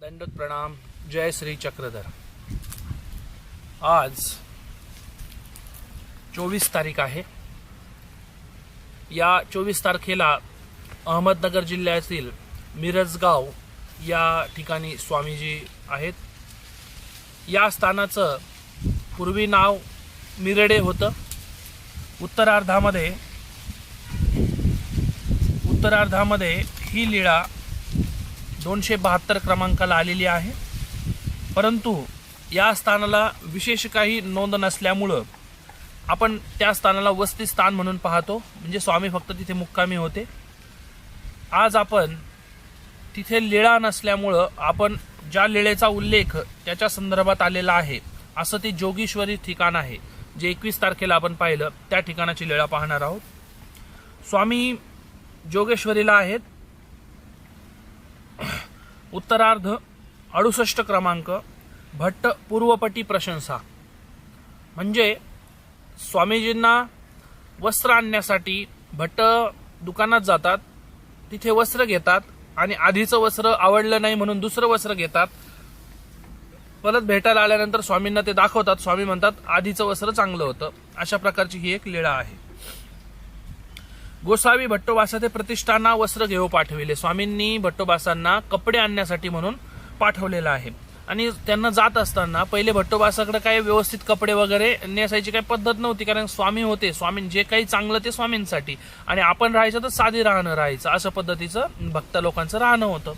दंडोत प्रणाम जय श्री चक्रधर. आज चोवीस तारीख आहे. या चोवीस तारखेला अहमदनगर जिल्ह्यातील मिरजगाव या ठिकाणी स्वामीजी आहेत. या स्थानाचं पूर्वी नाव मिरडे होतं. उत्तरार्धामध्ये उत्तरार्धामध्ये ही लीळा दोनशे बहात्तर क्रमांकाला आलेली आहे. परंतु या स्थानाला विशेष काही नोंद नसल्यामुळं आपण त्या स्थानाला वस्ती स्थान म्हणून पाहतो. म्हणजे स्वामी फक्त तिथे मुक्कामी होते. आज आपण तिथे लीळा नसल्यामुळं आपण ज्या लीळेचा उल्लेख त्याच्या संदर्भात आलेला आहे असं ते जोगेश्वरी ठिकाण आहे जे एकवीस तारखेला आपण पाहिलं. त्या ठिकाणाची लीळा पाहणार आहोत. स्वामी जोगेश्वरीला आहेत. उत्तरार्ध अडुसष्ट क्रमांक भट्ट पूर्वपटी प्रशंसा. म्हणजे स्वामीजींना वस्त्र आणण्यासाठी भट्ट दुकानात जातात तिथे वस्त्र घेतात आणि आधीचं वस्त्र आवडलं नाही म्हणून दुसरं वस्त्र घेतात. परत भेटायला आल्यानंतर स्वामींना ते दाखवतात. स्वामी म्हणतात आधीचं वस्त्र चांगलं होतं. अशा प्रकारची ही एक लीळा आहे. गोसावी भट्टोबासा ते प्रतिष्ठाना वस्त्र घेऊ पाठविले. स्वामींनी भट्टोबासांना कपडे आणण्यासाठी म्हणून पाठवलेलं आहे. आणि त्यांना जात असताना पहिले भट्टोबासाकडे काही व्यवस्थित कपडे वगैरे नेसायची काही पद्धत नव्हती कारण स्वामी होते. स्वामी जे काही चांगलं ते स्वामींसाठी. आणि आपण राहायचं तर साधी राहणं राहायचं. असं पद्धतीचं भक्त लोकांचं राहणं होतं.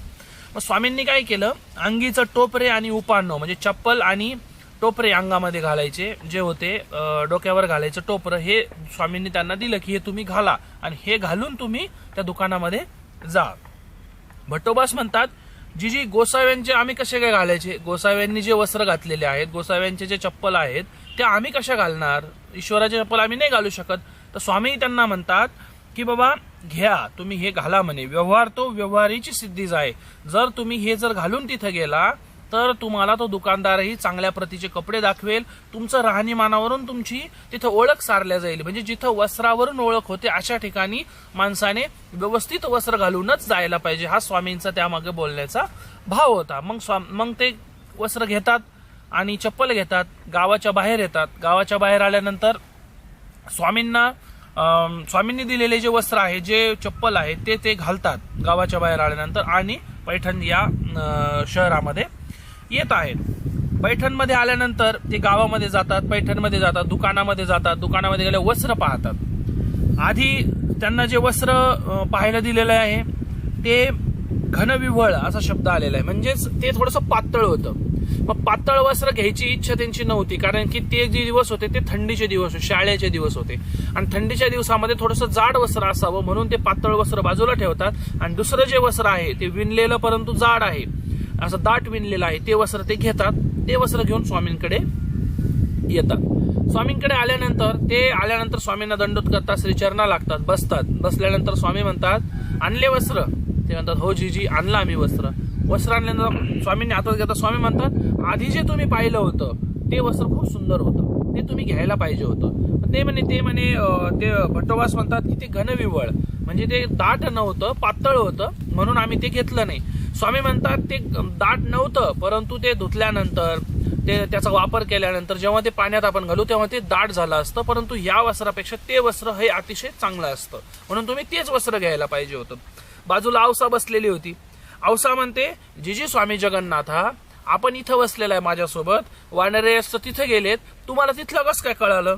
मग स्वामींनी काय केलं? अंगीचं टोपरे आणि उपानो म्हणजे चप्पल आणि टोपरे अंगामध्ये घालायचे जे होते डोक्यावर घालायचं टोपरं हे स्वामींनी त्यांना दिलं की हे तुम्ही घाला आणि हे घालून तुम्ही त्या दुकानामध्ये जा. भट्टोबास म्हणतात जी जी गोसाव्यांचे आम्ही कसे काय घालायचे? गोसाव्यांनी जे वस्त्र घातलेले आहेत गोसाव्यांचे जे चप्पल आहेत ते आम्ही कशा घालणार? ईश्वराचे चप्पल आम्ही नाही घालू शकत. तर स्वामी त्यांना म्हणतात की बाबा घ्या तुम्ही हे घाला म्हणे. व्यवहार तो व्यवहारीची सिद्धीच आहे जर तुम्ही हे जर घालून तिथं गेला तर तुम्हाला तो दुकानदारही चांगल्या प्रतीचे कपडे दाखवेल. तुमचं राहणीमानावरून तुमची तिथं ओळख सारल्या जाईल. म्हणजे जिथं वस्त्रावरून ओळख होते अशा ठिकाणी माणसाने व्यवस्थित वस्त्र घालूनच जायला पाहिजे. हा स्वामींचा त्यामागे बोलण्याचा भाव होता. मग स्वा मग ते वस्त्र घेतात आणि चप्पल घेतात गावाच्या बाहेर येतात. गावाच्या बाहेर आल्यानंतर स्वामींना स्वामींनी दिलेले जे वस्त्र आहे जे चप्पल आहे ते ते घालतात गावाच्या बाहेर आल्यानंतर आणि पैठण या शहरामध्ये. येत आहेत. पैठणमध्ये आल्यानंतर ते गावामध्ये जातात पैठणमध्ये जातात दुकानामध्ये जातात दुकानामध्ये गेले वस्त्र पाहतात. आधी त्यांना जे वस्त्र पाहायला दिलेलं आहे ते घनविव्हळ असा शब्द आलेला आहे. म्हणजेच ते थोडंसं पातळ होतं. मग पातळ वस्त्र घ्यायची इच्छा त्यांची नव्हती कारण की ते जे दिवस होते ते थंडीचे दिवस होते शाळेचे दिवस होते. आणि थंडीच्या दिवसामध्ये थोडंसं जाड वस्त्र असावं म्हणून ते पातळ वस्त्र बाजूला ठेवतात. आणि दुसरं जे वस्त्र आहे ते विणलेलं परंतु जाड आहे. असं दाट विणलेलं आहे ते वस्त्र ते घेतात ते वस्त्र घेऊन स्वामींकडे येतात. स्वामींकडे आल्यानंतर ते आल्यानंतर स्वामींना दंडोत करतात श्रीचरणा लागतात बसतात. बसल्यानंतर स्वामी म्हणतात आणले वस्त्र. ते म्हणतात हो जीजी आणलं आम्ही वस्त्र. वस्त्र आणल्यानंतर स्वामींनी हातात घेतात स्वामी म्हणतात आधी जे तुम्ही पाहिलं होतं ते वस्त्र खूप सुंदर होतं. ते तुम्ही घ्यायला पाहिजे होतं. ते म्हणे ते म्हणे ते भट्टवास म्हणतात की ते घनविवळ. म्हणजे ते दाट नव्हतं पातळ होतं म्हणून आम्ही ते घेतलं नाही. स्वामी म्हणतात ते दाट नव्हतं परंतु ते धुतल्यानंतर ते त्याचा वापर केल्यानंतर जेव्हा ते पाण्यात आपण घालू तेव्हा ते दाट झालं असतं परंतु या वस्त्रापेक्षा ते वस्त्र हे अतिशय चांगलं असतं. म्हणून तुम्ही तेच वस्त्र घ्यायला पाहिजे होतं. बाजूला औसा बसलेली होती. औसा म्हणते जी जी स्वामी जगन्नाथा आपण इथं बसलेला आहे माझ्यासोबत वानरे असतं तिथे गेलेत तुम्हाला तिथलं कसं काय कळालं?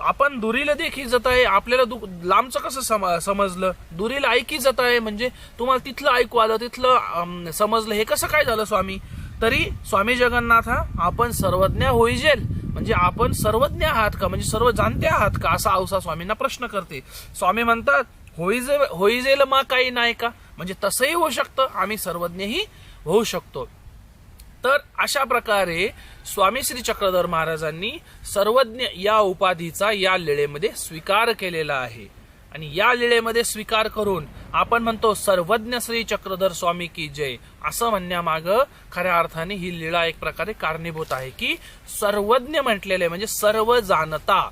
आपण दुरीला देखील जात आहे आपल्याला दुख लांबचं कसं सम- समजलं? दुरीला ऐकी जात आहे म्हणजे तुम्हाला तिथलं ऐकू आलं तिथलं समजलं हे कसं काय झालं स्वामी? तरी स्वामी जगन्नाथा आपण सर्वज्ञ होईजेल. म्हणजे आपण सर्वज्ञ आहात का? म्हणजे सर्व जाणते आहात का? असा औसा स्वामींना प्रश्न करते. स्वामी म्हणतात होईजे होईजेल मा काही नाही का? म्हणजे तसंही होऊ शकतं आम्ही सर्वज्ञही होऊ शकतो. तर अशा प्रकारे स्वामी श्री चक्रधर महाराजांनी सर्वज्ञ या उपाधीचा या लीळेमध्ये स्वीकार केलेला आहे. आणि या लीळेमध्ये स्वीकार करून आपण म्हणतो सर्वज्ञ श्री चक्रधर स्वामी की जय असं म्हणण्यामागं खऱ्या अर्थाने ही लीळा एक प्रकारे कारणीभूत आहे की सर्वज्ञ म्हटलेले म्हणजे सर्व जाणता.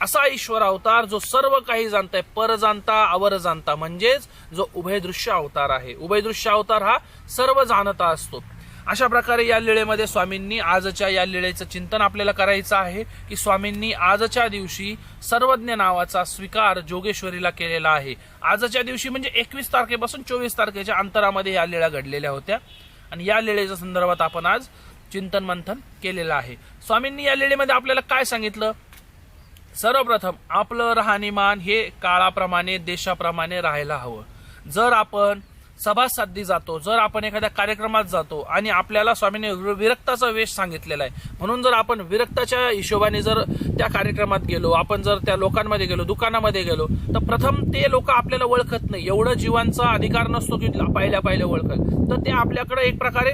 असा ईश्वर अवतार जो सर्व काही जाणताय पर जाणता अवर जाणता म्हणजेच जो उभयदृश्य अवतार आहे. उभयदृश्य अवतार हा सर्व जाणता असतो. अशा प्रकारे या लिळेमध्ये स्वामींनी आजच्या या लिळेचं चिंतन आपल्याला करायचं आहे की स्वामींनी आजच्या दिवशी सर्वज्ञ नावाचा स्वीकार जोगेश्वरीला केलेला आहे. आजच्या दिवशी म्हणजे एकवीस तारखेपासून चोवीस तारखेच्या अंतरामध्ये या लिळ्या घडलेल्या होत्या. आणि या लिळेच्या संदर्भात आपण आज चिंतन मंथन केलेलं आहे. स्वामींनी या लिळेमध्ये आपल्याला काय सांगितलं? सर्वप्रथम आपलं राहणीमान हे काळाप्रमाणे देशाप्रमाणे राहायला हवं. जर आपण सभासाधी जातो जर आपण एखाद्या कार्यक्रमात जातो आणि आपल्याला स्वामीने विरक्ताचा वेश सांगितलेला आहे म्हणून जर आपण विरक्ताच्या हिशोबाने जर त्या कार्यक्रमात गेलो आपण जर त्या लोकांमध्ये गेलो दुकानामध्ये गेलो तर प्रथम ते लोक आपल्याला ओळखत नाही. एवढं जीवांचा अधिकार नसतो की पाहिल्या पाहिल्या ओळखत. तर ते आपल्याकडे एक प्रकारे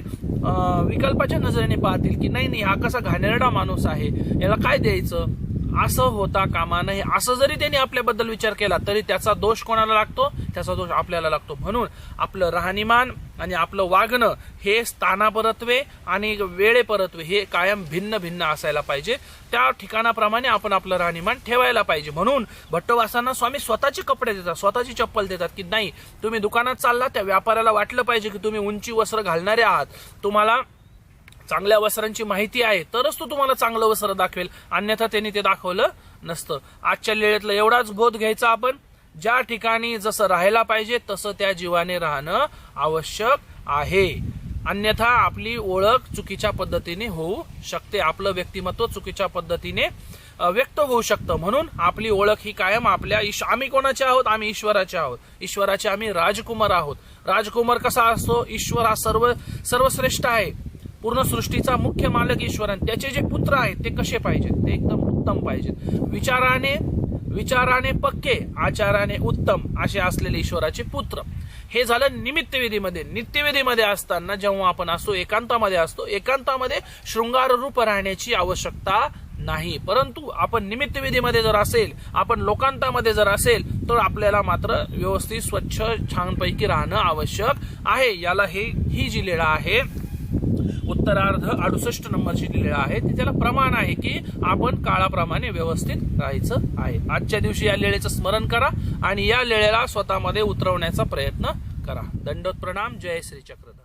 विकल्पाच्या नजरेने पाहतील की नाही नाही हा कसा घाणेरडा माणूस आहे याला काय द्यायचं? असं होता कामा नये असं जरी त्यांनी आपल्याबद्दल विचार केला तरी त्याचा दोष कोणाला लागतो? त्याचा दोष आपल्याला लागतो. म्हणून आपलं राहणीमान आणि आपलं वागणं हे स्थानापरत्वे आणि वेळेपरत्वे हे कायम भिन्न भिन्न असायला पाहिजे. त्या ठिकाणाप्रमाणे आपण आपलं राहणीमान ठेवायला पाहिजे. म्हणून भट्टवासांना स्वामी स्वतःचे कपडे देतात स्वतःची चप्पल देतात की नाही तुम्ही दुकानात चालला त्या व्यापाऱ्याला वाटलं पाहिजे की तुम्ही उंची वस्त्र घालणारे आहात. तुम्हाला चांगल्या वसरांची माहिती आहे तरच तो तुम्हाला चांगलं वसर दाखवेल. अन्यथा त्यांनी ते दाखवलं नसतं. आजच्या लेळेतलं एवढाच बोध घ्यायचा आपण. ज्या ठिकाणी जसं राहायला पाहिजे तसं त्या जीवाने राहणं आवश्यक आहे. अन्यथा आपली ओळख चुकीच्या पद्धतीने होऊ शकते. आपलं व्यक्तिमत्व चुकीच्या पद्धतीने व्यक्त होऊ शकतं. म्हणून आपली ओळख ही कायम आपल्या ईश आम्ही कोणाचे आहोत? आम्ही ईश्वराचे आहोत. ईश्वराचे आम्ही राजकुमार आहोत. राजकुमार कसा असतो? ईश्वर हा सर्व सर्वश्रेष्ठ आहे. पूर्ण सृष्टीचा मुख्य मालक ईश्वर आणि त्याचे जे पुत्र आहेत ते कसे पाहिजेत? ते एकदम उत्तम पाहिजेत. विचाराने विचाराने पक्के आचाराने उत्तम असे असलेले ईश्वराचे पुत्र. हे झालं निमित्तविधीमध्ये नित्यविधीमध्ये असताना जेव्हा आपण असतो एकांतामध्ये असतो एकांतामध्ये शृंगार रूप राहण्याची आवश्यकता नाही. परंतु आपण निमित्तविधीमध्ये जर असेल आपण लोकांतामध्ये जर असेल तर आपल्याला मात्र व्यवस्थित स्वच्छ छानपैकी राहणं आवश्यक आहे. याला हे ही जी लीळा आहे उत्तरार्ध अडुसष्ट नंबरची दिलेला आहे ती त्याला प्रमाण आहे की आपण काळाप्रमाणे व्यवस्थित राहायचं आहे. आजच्या दिवशी या लेळेचं स्मरण करा आणि या लेळेला स्वतःमध्ये उतरवण्याचा प्रयत्न करा. दंडोत प्रणाम जय श्री चक्रधर.